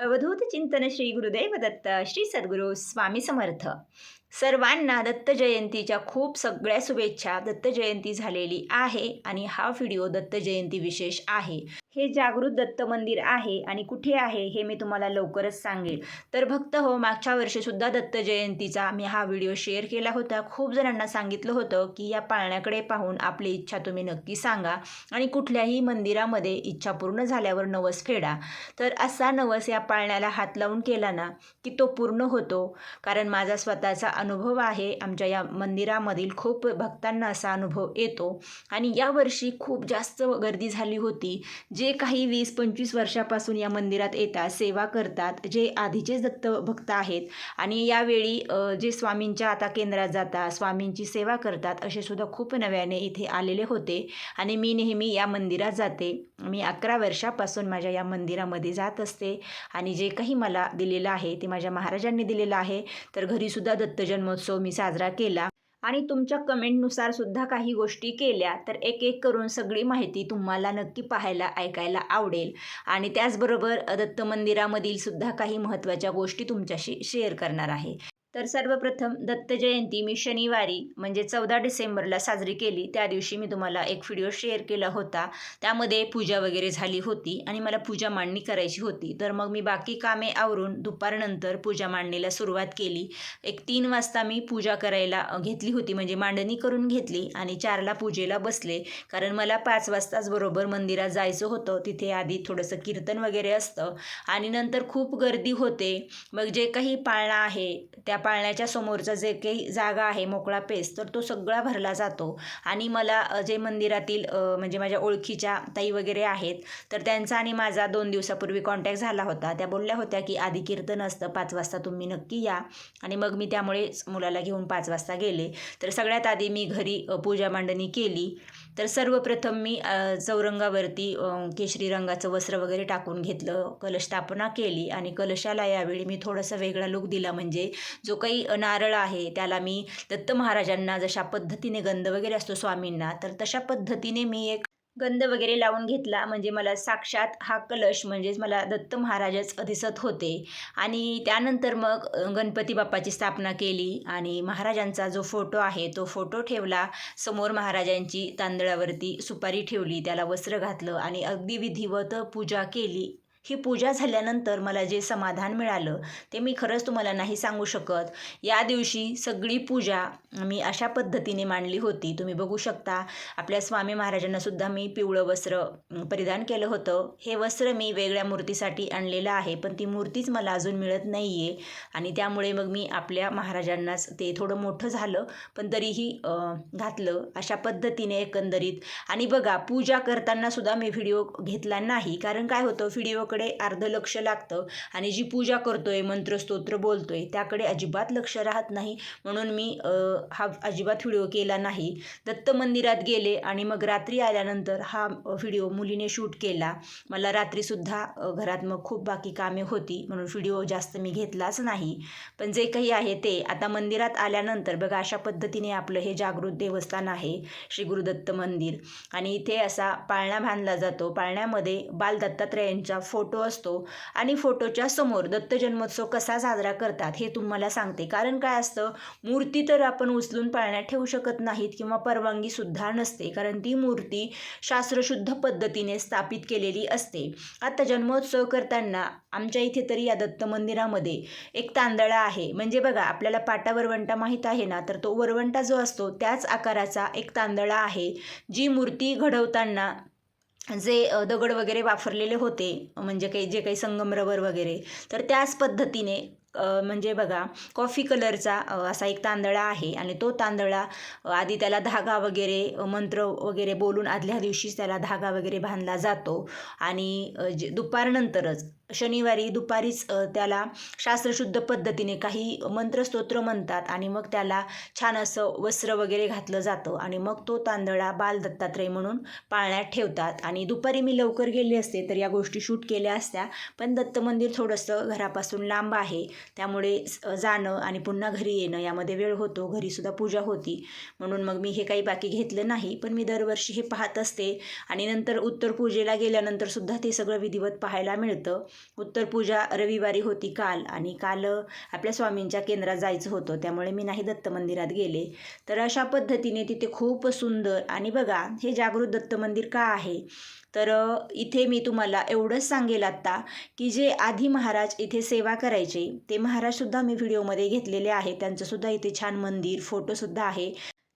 अवधूत चिंतन श्री गुरुदेव दत्त श्री सद्गुरू स्वामी समर्थ. सर्वांना दत्त जयंतीच्या खूप सगळ्या शुभेच्छा. दत्त जयंती झालेली आहे आणि हा व्हिडिओ दत्त जयंती विशेष आहे. हे जागृत दत्त मंदिर आहे आणि कुठे आहे हे मी तुम्हाला लवकरच सांगेल. तर भक्त हो मागच्या वर्षीसुद्धा दत्त जयंतीचा मी हा व्हिडिओ शेअर केला होता. खूप जणांना सांगितलं होतं की या पाळण्याकडे पाहून आपली इच्छा तुम्ही नक्की सांगा आणि कुठल्याही मंदिरामध्ये इच्छा पूर्ण झाल्यावर नवस फेडा. तर असा नवस या पाळण्याला हात लावून केला ना की तो पूर्ण होतो. कारण माझा स्वतःचा अनुभव आहे आमच्या या मंदिरामधील खूप भक्तांना असा अनुभव येतो. आणि यावर्षी खूप जास्त गर्दी झाली होती. जे काही वीस पंचवीस वर्षापासून या मंदिरात येतात सेवा करतात जे आधीचेच दत्त भक्त आहेत. आणि यावेळी जे स्वामींच्या आता केंद्रात जातात स्वामींची सेवा करतात असे सुद्धा खूप नव्याने इथे आलेले होते. आणि मी नेहमी या मंदिरात जाते. मी अकरा वर्षापासून माझ्या या मंदिरामध्ये जात असते. आणि जे काही मला दिलेलं आहे ते माझ्या महाराजांनी दिलेलं आहे. तर घरीसुद्धा दत्त जन्मोत्सव मी साजरा केला. आणि तुमच्या कमेंटनुसार सुद्धा काही गोष्टी केल्या तर एक एक करून सगळी माहिती तुम्हाला नक्की पाहायला ऐकायला आवडेल. आणि त्याचबरोबर दत्त मंदिरामधील सुद्धा काही महत्त्वाच्या गोष्टी तुमच्याशी शेअर करणार आहे. तर सर्वप्रथम दत्त जयंती मी शनिवारी म्हणजे चौदा डिसेंबरला साजरी केली. त्या दिवशी मी तुम्हाला एक व्हिडिओ शेअर केला होता. त्यामध्ये पूजा वगैरे झाली होती आणि मला पूजा मांडणी करायची होती. तर मग मी बाकी कामे आवरून दुपारनंतर पूजा मांडणीला सुरुवात केली. एक तीन वाजता मी पूजा करायला घेतली होती. म्हणजे मांडणी करून घेतली आणि चारला पूजेला बसले. कारण मला पाच वाजताच बरोबर मंदिरात जायचं होतं. तिथे आधी थोडंसं कीर्तन वगैरे असतं. आणि नंतर खूप गर्दी होते. मग जे काही पाळणा आहे त्या पाळण्याच्या समोरचा जे काही जागा आहे मोकळा पेस तर तो सगळा भरला जातो. आणि मला जे मंदिरातील म्हणजे माझ्या ओळखीच्या ताई वगैरे आहेत तर त्यांचा आणि माझा दोन दिवसापूर्वी कॉन्टॅक्ट झाला होता. त्या बोलल्या होत्या की आधी कीर्तन असतं पाच वाजता तुम्ही नक्की या. आणि मग मी त्यामुळेच मुलाला घेऊन पाच वाजता गेले. तर सगळ्यात आधी मी घरी पूजा मांडणी केली. तर सर्वप्रथम मी चौरंगावरती केशरी रंगाचं वस्त्र वगैरे टाकून घेतलं कलश स्थापना केली आणि कलशाला यावेळी मी थोडासा वेगळा लुक दिला. म्हणजे जो काही नारळ आहे त्याला मी दत्त महाराजांना जशा पद्धतीने गंध वगैरे असतो स्वामींना तर तशा पद्धतीने मी एक गंध वगैरे लावून घेतला म्हणजे मला साक्षात हा कलश म्हणजेच मला दत्त महाराजच दिसत होते. आणि त्यानंतर मग गणपती बाप्पाची स्थापना केली आणि महाराजांचा जो फोटो आहे तो फोटो ठेवला. समोर महाराजांची तांदळावरती सुपारी ठेवली त्याला वस्त्र घातलं आणि अगदी विधिवत पूजा केली. ही पूजा झाल्यानंतर मला जे समाधान मिळालं ते मी खरंच तुम्हाला नाही सांगू शकत. या दिवशी सगळी पूजा मी अशा पद्धतीने मांडली होती. तुम्ही बघू शकता आपल्या स्वामी महाराजांनासुद्धा मी पिवळं वस्त्र परिधान केलं होतं. हे वस्त्र मी वेगळ्या मूर्तीसाठी आणलेलं आहे पण ती मूर्तीच मला अजून मिळत नाही आहे आणि त्यामुळे मग मी आपल्या महाराजांनाच ते थोडं मोठं झालं पण तरीही घातलं अशा पद्धतीने एकंदरीत. आणि बघा पूजा करतानासुद्धा मी व्हिडिओ घेतला नाही. कारण काय होतं व्हिडिओकडे अर्ध लक्ष लागतं आणि जी पूजा करतोय मंत्रस्तोत्र बोलतोय त्याकडे अजिबात लक्ष राहत नाही. म्हणून मी हा अजिबात व्हिडिओ केला नाही. दत्त मंदिरात गेले आणि मग रात्री आल्यानंतर हा व्हिडिओ मुलीने शूट केला. मला रात्रीसुद्धा घरात मग खूप बाकी कामे होती म्हणून व्हिडिओ जास्त मी घेतलाच नाही. पण जे काही आहे ते आता मंदिरात आल्यानंतर बघा अशा पद्धतीने आपलं हे जागृत देवस्थान आहे श्री गुरुदत्त मंदिर. आणि इथे असा पाळणा बांधला जातो. पाळण्यामध्ये बाल दत्तात्रयांचा फोटो असतो आणि फोटोच्या समोर दत्त जन्मोत्सव कसा साजरा करतात हे तुम्हाला सांगते. कारण काय असतं मूर्ती तर आपण उचलून पाळण्यात ठेवू शकत नाहीत किंवा परवानगीसुद्धा नसते. कारण ती मूर्ती शास्त्रशुद्ध पद्धतीने स्थापित केलेली असते. आता जन्मोत्सव करताना आमच्या इथे तरी या दत्त मंदिरामध्ये एक तांदळा आहे. म्हणजे बघा आपल्याला पाटा वरवंटा माहीत आहे ना तर तो वरवंटा जो असतो त्याच आकाराचा एक तांदळा आहे. जी मूर्ती घडवताना जे दगड वगैरे वापरलेले होते म्हणजे काही जे काही संगमरवर वगैरे तर त्याच पद्धतीने म्हणजे बघा कॉफी कलरचा असा एक तांदळा आहे आणि तो तांदळा आधी त्याला धागा वगैरे मंत्र वगैरे बोलून आदल्या दिवशीच त्याला धागा वगैरे बांधला जातो. आणि जे दुपारनंतरच शनिवारी दुपारीच त्याला शास्त्रशुद्ध पद्धतीने काही मंत्रस्तोत्र म्हणतात आणि मग त्याला छान असं वस्त्र वगैरे घातलं जातं आणि मग तो तांदळा बाल दत्तात्रय म्हणून पाळण्यात ठेवतात. आणि दुपारी मी लवकर गेले असते तर या गोष्टी शूट केल्या असत्या. पण दत्त मंदिर थोडंसं घरापासून लांब आहे. त्यामुळे जाणं आणि पुन्हा घरी येणं यामध्ये वेळ होतो. घरीसुद्धा पूजा होती. म्हणून मग मी हे काही बाकी घेतलं नाही. पण मी दरवर्षी हे पाहत असते. आणि नंतर उत्तर पूजेला गेल्यानंतर सुद्धा ते सगळं विधिवत पाहायला मिळतं. उत्तर पूजा रविवारी होती काल. आणि काल आपल्या स्वामींच्या केंद्रात जायचं होतं. त्यामुळे मी नाही दत्त मंदिरात गेले. तर अशा पद्धतीने तिथे खूप सुंदर आणि बघा हे जागृत दत्त मंदिर का आहे? तर इथे मी तुम्हाला एवढंच सांगेल आत्ता की जे आधी महाराज इथे सेवा करायचे ते महाराजसुद्धा मी व्हिडिओमध्ये घेतलेले आहे त्यांचंसुद्धा इथे छान मंदिर फोटोसुद्धा आहे.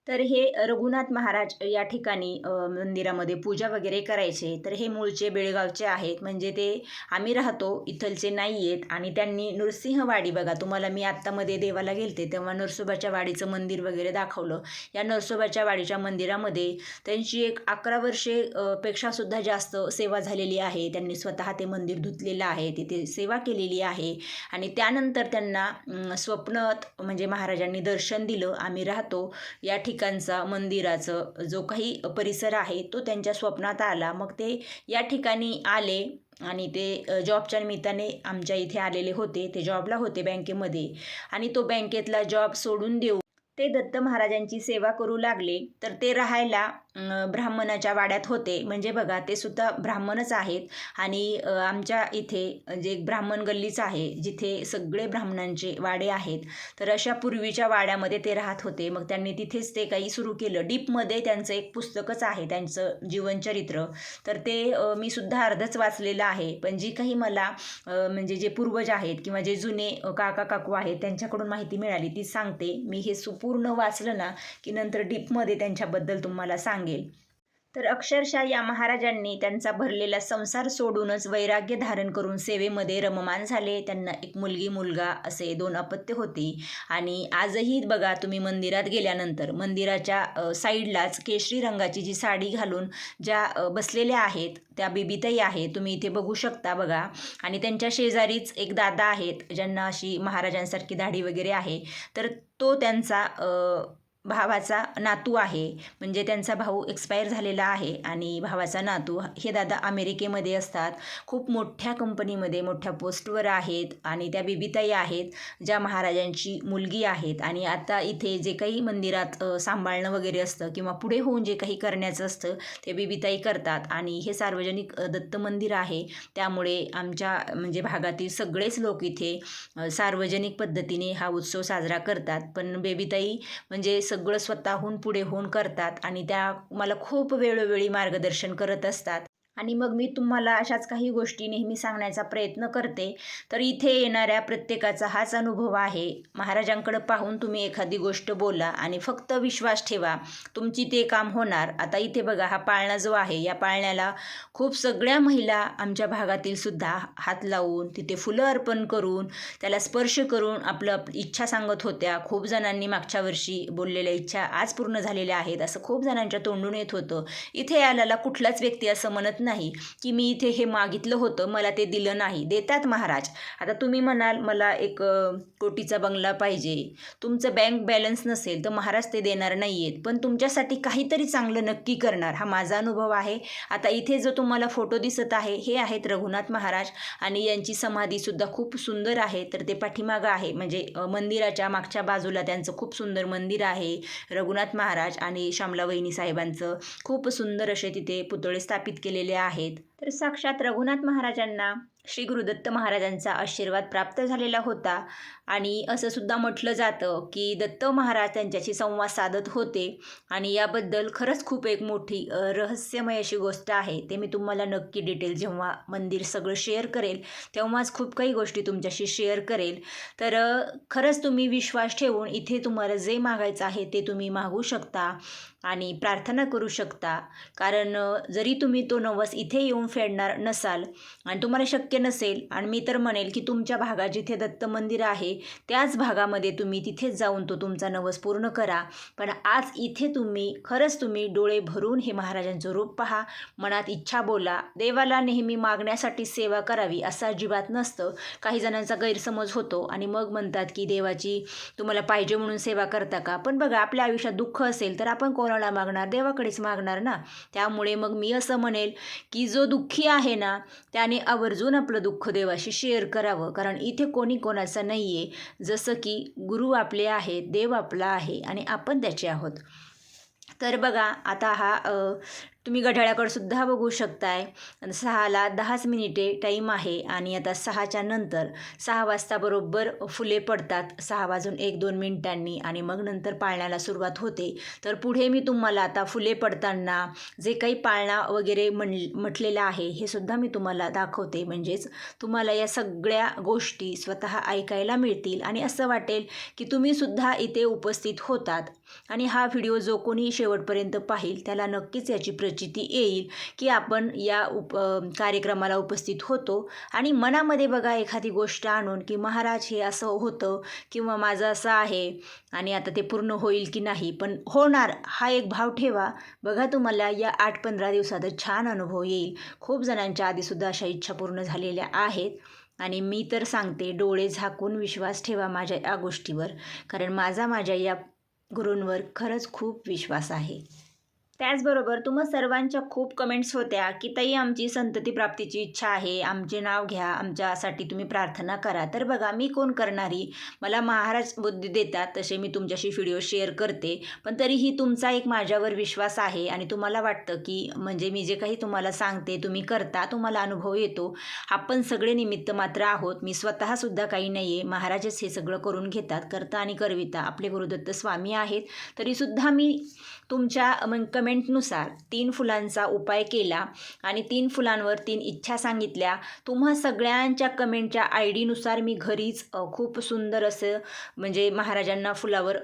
तर हे रघुनाथ महाराज या ठिकाणी मंदिरामध्ये पूजा वगैरे करायचे. तर हे मूळचे बेळगावचे आहेत. म्हणजे ते आम्ही राहतो इथलचे नाही आहेत आणि त्यांनी नृसिंहवाडी बघा तुम्हाला मी आत्तामध्ये देवाला गेलते तेव्हा नरसोबाच्या वाडीचं मंदिर वगैरे दाखवलं. या नरसोबाच्या वाडीच्या मंदिरामध्ये त्यांची एक अकरा वर्षे पेक्षासुद्धा जास्त सेवा झालेली आहे. त्यांनी स्वतः ते मंदिर धुतलेलं आहे तिथे सेवा केलेली आहे. आणि त्यानंतर त्यांना स्वप्नात म्हणजे महाराजांनी दर्शन दिलं. आम्ही राहतो. या ठिकाणचा मंदिराचं जो काही परिसर आहे तो त्यांच्या स्वप्नात आला. मग ते या ठिकाणी आले आणि ते जॉबच्या निमित्ताने आमच्या इथे आलेले होते. ते जॉबला होते बँकेमध्ये. आणि तो बँकेतला जॉब सोडून देऊ ते दत्त महाराजांची सेवा करू लागले. तर ते राहायला ब्राह्मणाच्या वाड्यात होते. म्हणजे बघा ते सुद्धा ब्राह्मणच आहेत. आणि आमच्या इथे जे एक ब्राह्मण गल्लीच आहे जिथे सगळे ब्राह्मणांचे वाडे आहेत. तर अशा पूर्वीच्या वाड्यामध्ये ते राहत होते. मग त्यांनी तिथेच ते काही सुरू केलं. डीपमध्ये त्यांचं एक पुस्तकच आहे त्यांचं जीवनचरित्र. तर ते मी सुद्धा अर्धच वाचलेलं आहे. पण जी काही मला म्हणजे जे पूर्वज आहेत किंवा जे जुने काका काकू आहेत त्यांच्याकडून माहिती मिळाली ती सांगते. मी हे सुपूर्ण वाचलं ना की नंतर डीपमध्ये त्यांच्याबद्दल तुम्हाला सांग सांगेल. तर अक्षरशः या महाराजांनी त्यांचा भरलेला संसार सोडूनच वैराग्य धारण करून सेवेमध्ये रममान झाले. त्यांना एक मुलगी मुलगा असे दोन अपत्य होती. आणि आजही बघा तुम्ही मंदिरात गेल्यानंतर मंदिराच्या साईडलाच केशरी रंगाची जी साडी घालून ज्या बसलेल्या आहेत त्या बिबीताई आहे तुम्ही इथे बघू शकता बघा. आणि त्यांच्या शेजारीच एक दादा आहेत ज्यांना अशी महाराजांसारखी दाढी वगैरे आहे. तर तो त्यांचा भावाचा नातू आहे. म्हणजे त्यांचा भाऊ एक्सपायर झालेला आहे आणि भावाचा नातू हे दादा अमेरिकेमध्ये असतात. खूप मोठ्या कंपनीमध्ये मोठ्या पोस्टवर आहेत आणि त्या बिबिताई आहेत ज्या महाराजांची मुलगी आहेत. आणि आता इथे जे काही मंदिरात सांभाळणं वगैरे असतं किंवा पुढे होऊन जे काही करण्याचं असतं ते बिबिताई करतात. आणि हे सार्वजनिक दत्त मंदिर आहे. त्यामुळे आमच्या म्हणजे भागातील सगळेच लोक इथे सार्वजनिक पद्धतीने हा उत्सव साजरा करतात. पण बेबीताई म्हणजे सगळं स्वतःहून पुढे होऊन करतात आणि त्या मला खूप वेळोवेळी मार्गदर्शन करत असतात. आणि मग मी तुम्हाला अशाच काही गोष्टी नेहमी सांगण्याचा प्रयत्न करते. तर इथे येणाऱ्या प्रत्येकाचा हाच अनुभव आहे. महाराजांकडे पाहून तुम्ही एखादी गोष्ट बोला आणि फक्त विश्वास ठेवा तुमची ते काम होणार. आता इथे बघा हा पाळणा जो आहे या पाळण्याला खूप सगळ्या महिला आमच्या भागातील सुद्धा हात लावून तिथे फुलं अर्पण करून त्याला स्पर्श करून आपलं इच्छा सांगत होत्या. खूप जणांनी मागच्या वर्षी बोललेल्या इच्छा आज पूर्ण झालेल्या आहेत. असं खूप जणांच्या तोंडून येत होतं. इथे आल्याला कुठलाच व्यक्ती असं म्हणत नाही की मी इथे हे मागितलं होतं मला ते दिलं नाही. देतात महाराज. आता तुम्ही म्हणाल मला एक कोटीचा बंगला पाहिजे. तुमचं बँक बॅलन्स नसेल तर महाराज ते देणार नाही आहेत पण तुमच्यासाठी काहीतरी चांगलं नक्की करणार. हा माझा अनुभव आहे. आता इथे जो तुम्हाला फोटो दिसत आहे हे आहेत रघुनाथ महाराज आणि यांची समाधीसुद्धा खूप सुंदर आहे. तर ते पाठीमागं आहे. म्हणजे मंदिराच्या मागच्या बाजूला त्यांचं खूप सुंदर मंदिर आहे. रघुनाथ महाराज आणि श्यामला वहिनी साहेबांचं खूप सुंदर असे तिथे पुतळे स्थापित केलेले आहेत. तर साक्षात रघुनाथ महाराजांना श्री गुरुदत्त महाराजांचा आशीर्वाद प्राप्त झालेला होता. आणि असं सुद्धा म्हटलं जातं की दत्त महाराज त्यांच्याशी संवाद साधत होते. आणि याबद्दल खरंच खूप एक मोठी रहस्यमय अशी गोष्ट आहे. ते मी तुम्हाला नक्की डिटेल जेव्हा मंदिर सगळं शेअर करेल तेव्हाच खूप काही गोष्टी तुमच्याशी शेअर करेल. तर खरंच तुम्ही विश्वास ठेवून इथे तुम्हाला जे मागायचं आहे ते तुम्ही मागू शकता आणि प्रार्थना करू शकता. कारण जरी तुम्ही तो नवस इथे येऊन फेडणार नसाल आणि तुम्हाला शक्य शक्य नसेल आणि मी तर म्हणेल की तुमच्या भागात जिथे दत्त मंदिर आहे त्याच भागामध्ये तुम्ही तिथेच जाऊन तो तुमचा नवस पूर्ण करा. पण आज इथे तुम्ही खरंच तुम्ही डोळे भरून हे महाराजांचं रूप पहा. मनात इच्छा बोला. देवाला नेहमी मागण्यासाठी सेवा करावी असं अजिबात नसतं. काही जणांचा गैरसमज होतो आणि मग म्हणतात की देवाची तुम्हाला पाहिजे म्हणून सेवा करता का? पण बघा आपल्या आयुष्यात दुःख असेल तर आपण कोणाला मागणार? देवाकडेच मागणार ना? त्यामुळे मग मी असं म्हणेल की जो दुःखी आहे ना त्याने आवर्जून आपलं दुःख देवाशी शेअर करावं. कारण इथे कोणी कोणाचं नाही आहे जसं की गुरु आपले आहे देव आपला आहे आणि आपण त्याचे आहोत. तर बघा आता हा तुम्ही घड्याळाकडंसुद्धा बघू शकताय. सहाला दहाच मिनिटे टाईम आहे आणि आता सहाच्या नंतर सहा वाजता बरोबर फुले पडतात. सहा वाजून एक दोन मिनिटांनी आणि मग नंतर पाळण्याला सुरुवात होते. तर पुढे मी तुम्हाला आता फुले पडताना जे काही पाळणा वगैरे म्हण म्हटलेलं आहे हे सुद्धा मी तुम्हाला दाखवते. म्हणजेच तुम्हाला या सगळ्या गोष्टी स्वतः ऐकायला मिळतील आणि असं वाटेल की तुम्ही सुद्धा इथे उपस्थित होतात. आणि हा व्हिडिओ जो कोणी शेवटपर्यंत पाहील त्याला नक्कीच याची प्र प्रचिती येईल की आपण या उप कार्यक्रमाला उपस्थित होतो. आणि मनामध्ये बघा एखादी गोष्ट आणून की महाराज हे असं होतं किंवा माझं असं आहे आणि आता ते पूर्ण होईल की नाही पण होणार हा एक भाव ठेवा. बघा तुम्हाला या आठ पंधरा दिवसातच छान अनुभव येईल. खूप जणांच्या आधीसुद्धा अशा इच्छा पूर्ण झालेल्या आहेत. आणि मी तर सांगते डोळे झाकून विश्वास ठेवा माझ्या या गोष्टीवर. कारण माझा माझ्या या गुरूंवर खरंच खूप विश्वास आहे. त्याचबरोबर तुम्हा सर्वांच्या खूप कमेंट्स होत्या की ताई आमची संतती प्राप्तीची इच्छा आहे. आमचे नाव घ्या. आमच्यासाठी तुम्ही प्रार्थना करा. तर बघा मी कोण करणारी? मला महाराज बुद्धी देतात तसे मी तुमच्याशी व्हिडिओ शेअर करते. पण तरीही तुमचा एक माझ्यावर विश्वास आहे आणि तुम्हाला वाटतं की म्हणजे मी जे काही तुम्हाला सांगते तुम्ही करता तुम्हाला अनुभव येतो. आपण सगळे निमित्त मात्र आहोत. मी स्वतःसुद्धा काही नाही आहे महाराजच हे सगळं करून घेतात करता आणि करविता. आपले गुरुदत्त स्वामी आहेत. तरीसुद्धा मी तुमच्या मग कमेंटनुसार तीन फुलांचा उपाय केला आणि तीन फुलांवर तीन इच्छा सांगितल्या. तुम्हा सगळ्यांच्या कमेंटच्या आय डीनुसार मी घरीच खूप सुंदर असं म्हणजे महाराजांना फुलावर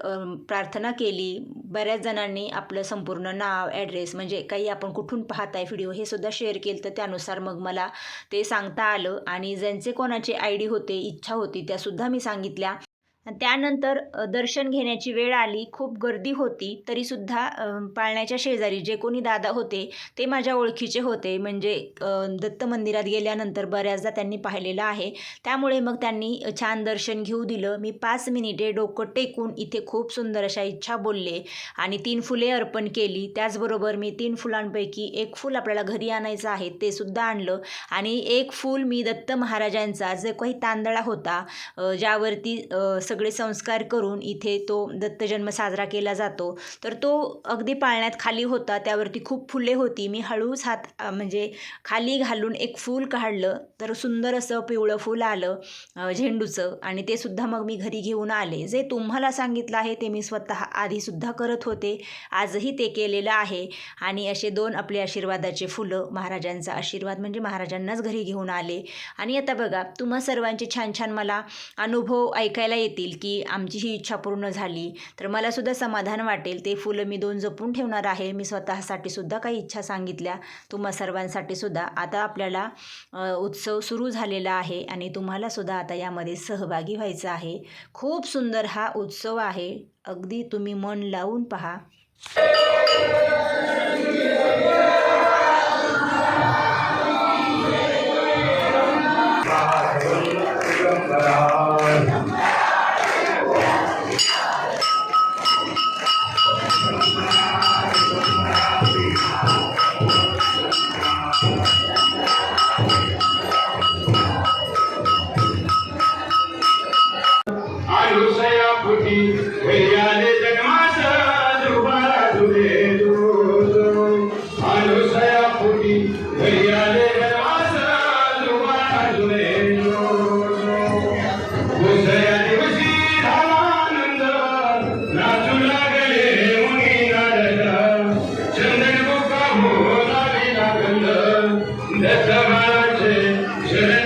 प्रार्थना केली. बऱ्याच जणांनी आपलं संपूर्ण नाव ॲड्रेस म्हणजे काही आपण कुठून पाहत आहे व्हिडिओ हे सुद्धा शेअर केलं तर त्यानुसार मग मला ते सांगता आलं. आणि ज्यांचे कोणाचे आय डी होते इच्छा होती त्यासुद्धा मी सांगितल्या. त्यानंतर दर्शन घेण्याची वेळ आली खूप गर्दी होती तरीसुद्धा पाळण्याच्या शेजारी जे कोणी दादा होते ते माझ्या ओळखीचे होते. म्हणजे दत्त मंदिरात गेल्यानंतर बऱ्याचदा त्यांनी पाहिलेलं आहे. त्यामुळे मग त्यांनी छान दर्शन घेऊ दिलं. मी पाच मिनिटे डोकं टेकून इथे खूप सुंदर अशा इच्छा बोलले आणि तीन फुले अर्पण केली. त्याचबरोबर मी तीन फुलांपैकी एक फूल आपल्याला घरी आणायचं आहे ते सुद्धा आणलं. आणि एक फूल मी दत्त महाराजांचा जो काही तांदळा होता ज्यावरती सगळे संस्कार करून इथे तो दत्तजन्म साजरा केला जातो. तर तो अगदी पाळण्यात खाली होता. त्यावरती खूप फुले होती. मी हळूच हात म्हणजे खाली घालून एक फूल काढलं. तर सुंदर असं पिवळं फूल आलं झेंडूचं. आणि ते सुद्धा मग मी घरी घेऊन आले. जे तुम्हाला सांगितलं आहे ते मी स्वतः आधीसुद्धा करत होते. आजही ते केलेलं आहे. आणि असे दोन आपले आशीर्वादाचे फुलं महाराजांचा आशीर्वाद म्हणजे महाराजांनाच घरी घेऊन आले. आणि आता बघा तुम्हा सर्वांचे छान छान मला अनुभव ऐकायला येतील. की आमची ही इच्छा पूर्ण झाली तर मला सुद्धा समाधान वाटेल. ते फुलं मी दोन जपून ठेवणार आहे. मी स्वतःसाठी सुद्धा काही इच्छा सांगितल्या. तुम्हा सर्वांसाठी सुद्धा. आता आपल्याला उत्सव सुरू झालेला आहे आणि तुम्हाला सुद्धा आता यामध्ये सहभागी व्हायचं आहे. खूप सुंदर हा उत्सव आहे. अगदी तुम्ही मन लावून पहा. आयुष्या Jai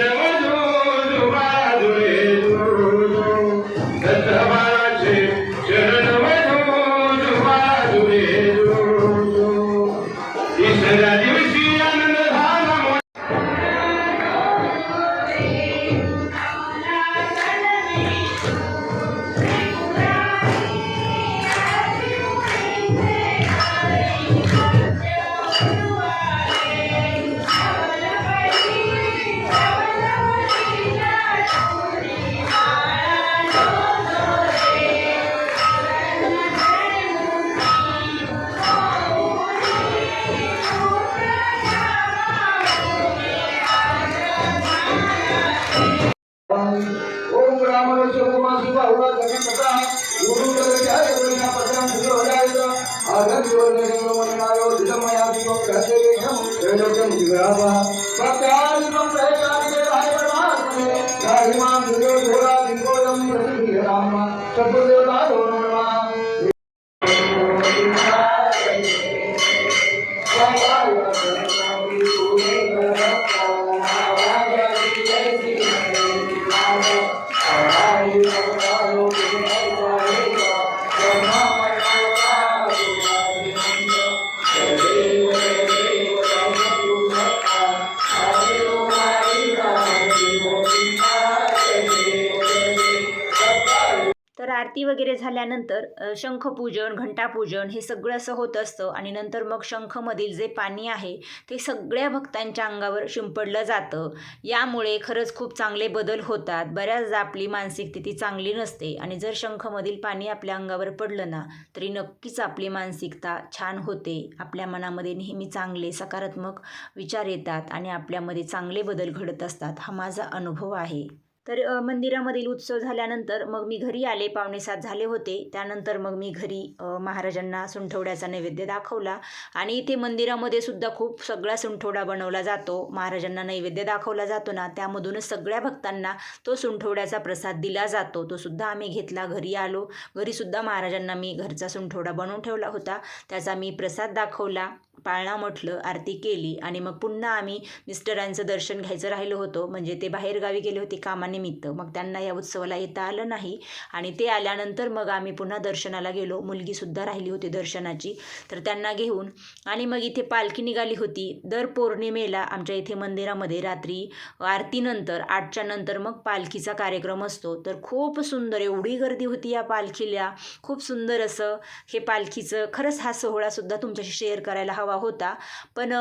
वगैरे झाल्यानंतर शंखपूजन घंटापूजन हे सगळं असं होत असतं आणि नंतर मग शंखमधील जे पाणी आहे ते सगळ्या भक्तांच्या अंगावर शिंपडलं जातं. यामुळे खरंच खूप चांगले बदल होतात. बऱ्याचदा आपली मानसिक स्थिती चांगली नसते आणि जर शंखमधील पाणी आपल्या अंगावर पडलं ना तरी नक्कीच आपली मानसिकता छान होते. आपल्या मनामध्ये नेहमी चांगले सकारात्मक विचार येतात आणि आपल्यामध्ये चांगले बदल घडत असतात. हा माझा अनुभव आहे. तर मंदिरामधील उत्सव झाल्यानंतर मग मी घरी आले. पावणे सात झाले होते. त्यानंतर मग मी घरी महाराजांना सुंठवड्याचा नैवेद्य दाखवला. आणि इथे मंदिरामध्ये सुद्धा खूप सगळा सुंठवडा बनवला जातो. महाराजांना नैवेद्य दाखवला जातो ना त्यामधूनच सगळ्या भक्तांना तो सुंठवड्याचा प्रसाद दिला जातो. तो सुद्धा आम्ही घेतला. घरी आलो. घरीसुद्धा महाराजांना मी घरचा सुंठवडा बनवून ठेवला होता. त्याचा मी प्रसाद दाखवला. पाळणा म्हटलं आरती केली आणि मग पुन्हा आम्ही मिस्टरांचं दर्शन घ्यायचं राहिलो होतो. म्हणजे ते बाहेरगावी गेले होते कामानिमित्त. मग त्यांना या उत्सवाला येता आलं नाही. आणि ते आल्यानंतर मग आम्ही पुन्हा दर्शनाला गेलो. मुलगीसुद्धा राहिली होती दर्शनाची. तर त्यांना घेऊन आणि मग इथे पालखी निघाली होती. दर पौर्णिमेला आमच्या इथे मंदिरामध्ये रात्री आरतीनंतर आठच्या नंतर मग पालखीचा कार्यक्रम असतो. तर खूप सुंदर एवढी गर्दी होती या पालखीला. खूप सुंदर असं हे पालखीचं खरंच हा सोहळासुद्धा तुमच्याशी शेअर करायला हवा होता. पण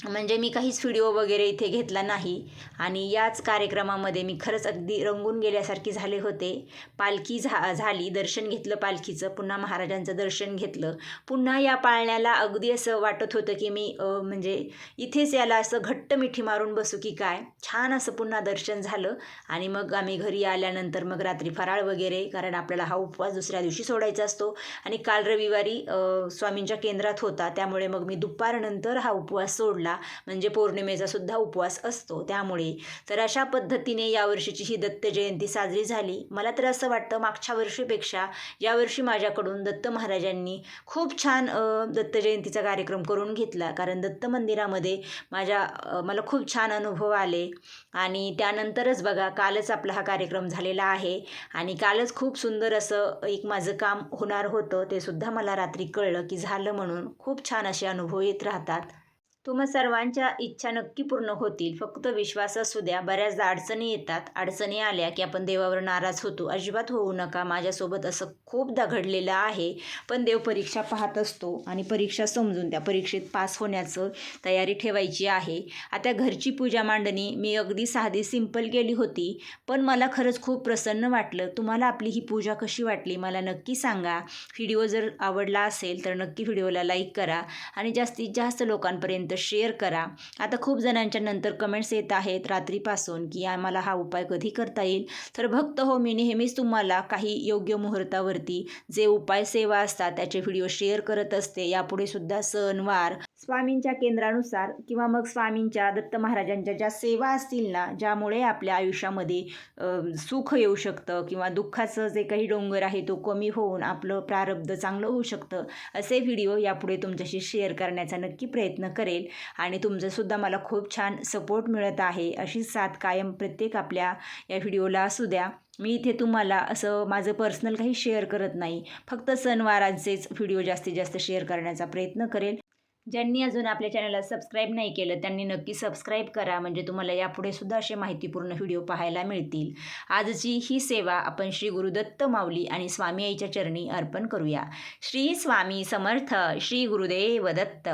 म्हणजे मी काहीच व्हिडिओ वगैरे इथे घेतला नाही. आणि याच कार्यक्रमामध्ये मी खरंच अगदी रंगून गेल्यासारखी झाले होते. पालखी झा झाली दर्शन घेतलं पालखीचं पुन्हा महाराजांचं दर्शन घेतलं. पुन्हा या पाळण्याला अगदी असं वाटत होतं की मी म्हणजे इथेच याला असं घट्ट मिठी मारून बसू की काय? छान असं पुन्हा दर्शन झालं. आणि मग आम्ही घरी आल्यानंतर मग रात्री फराळ वगैरे कारण आपल्याला हा उपवास दुसऱ्या दिवशी सोडायचा असतो. आणि काल रविवारी स्वामींच्या केंद्रात होता. त्यामुळे मग मी दुपारनंतर हा उपवास सोडला. म्हणजे पौर्णिमेचा सुद्धा उपवास असतो त्यामुळे. तर अशा पद्धतीने यावर्षीची ही दत्त जयंती साजरी झाली. मला तर असं वाटतं मागच्या वर्षीपेक्षा यावर्षी माझ्याकडून दत्त महाराजांनी खूप छान दत्त जयंतीचा कार्यक्रम करून घेतला. कारण दत्त मंदिरामध्ये माझ्या मला खूप छान अनुभव आले. आणि त्यानंतरच बघा कालच आपला हा कार्यक्रम झालेला आहे. आणि कालच खूप सुंदर असं एक माझं काम होणार होतं. ते सुद्धा मला रात्री कळलं की झालं म्हणून खूप छान असे अनुभव येत राहतात. तुम्हा सर्वांच्या इच्छा नक्की पूर्ण होतील. फक्त विश्वास असू द्या. बऱ्याचदा अडचणी येतात. अडचणी आल्या की आपण देवावर नाराज होतो. अजिबात होऊ नका. माझ्यासोबत असं खूपदा घडलेलं आहे. पण देव परीक्षा पाहत असतो आणि परीक्षा समजून त्या परीक्षेत पास होण्याचं तयारी ठेवायची आहे. आता घरची पूजा मांडणी मी अगदी साधी सिंपल केली होती. पण मला खरंच खूप प्रसन्न वाटलं. तुम्हाला आपली ही पूजा कशी वाटली? मला नक्की सांगा. व्हिडिओ जर आवडला असेल तर नक्की व्हिडिओला लाईक करा आणि जास्तीत जास्त लोकांपर्यंत शेअर करा. आता खूप जणांच्या नंतर कमेंट्स येत आहेत रात्रीपासून की आम्हाला हा उपाय कधी करता येईल? तर भक्त हो मी नेहमीच तुम्हाला काही योग्य मुहूर्तावरती जे उपाय सेवा असतात त्याचे व्हिडिओ शेअर करत असते. यापुढे सुद्धा सणवार स्वामींच्या केंद्रानुसार किंवा मग स्वामींच्या दत्त महाराजांच्या ज्या सेवा असतील ना ज्यामुळे आपल्या आयुष्यामध्ये सुख येऊ शकतं किंवा दुःखाचं जे काही डोंगर आहे तो कमी होऊन आपलं प्रारब्ध चांगलं होऊ शकतं असे व्हिडिओ यापुढे तुमच्याशी शेअर करण्याचा नक्की प्रयत्न करेल. आणि तुमचंसुद्धा मला खूप छान सपोर्ट मिळत आहे अशी साथ कायम प्रत्येक आपल्या या व्हिडिओला असू द्या. मी इथे तुम्हाला असं माझं पर्सनल काही शेअर करत नाही फक्त सणवारांचेच व्हिडिओ जास्तीत जास्त शेअर करण्याचा प्रयत्न करेल. ज्यांनी अजून आपल्या चॅनलला सबस्क्राईब नाही केलं त्यांनी नक्की सबस्क्राईब करा. म्हणजे तुम्हाला यापुढे सुद्धा असे माहितीपूर्ण व्हिडिओ पाहायला मिळतील. आजची ही सेवा आपण श्री गुरुदत्त माऊली आणि स्वामी आईच्या चरणी अर्पण करूया. श्री स्वामी समर्थ श्री गुरुदेव दत्त.